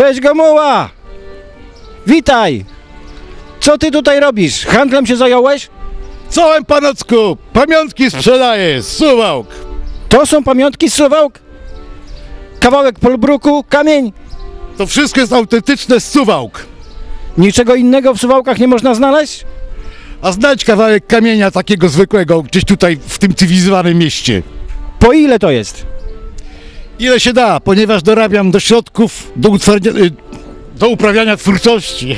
Cześć Gomuła! Witaj! Co ty tutaj robisz? Handlem się zająłeś? Czołem panocku! Pamiątki sprzedaję! Suwałk! To są pamiątki z Suwałk? Kawałek polbruku, kamień? To wszystko jest autentyczne z Suwałk. Niczego innego w Suwałkach nie można znaleźć? A znajdź kawałek kamienia takiego zwykłego gdzieś tutaj w tym cywilizowanym mieście. Po ile to jest? Ile się da, ponieważ dorabiam do środków do, y, do uprawiania twórczości.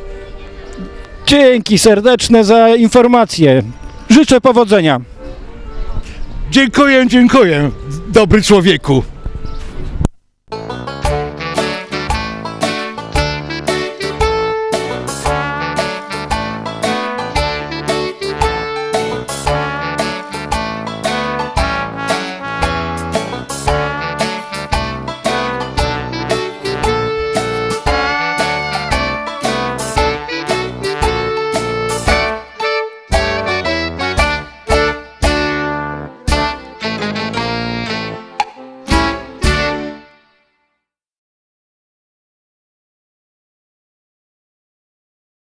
Dzięki serdeczne za informację. Życzę powodzenia. dziękuję, dziękuję, dobry człowieku.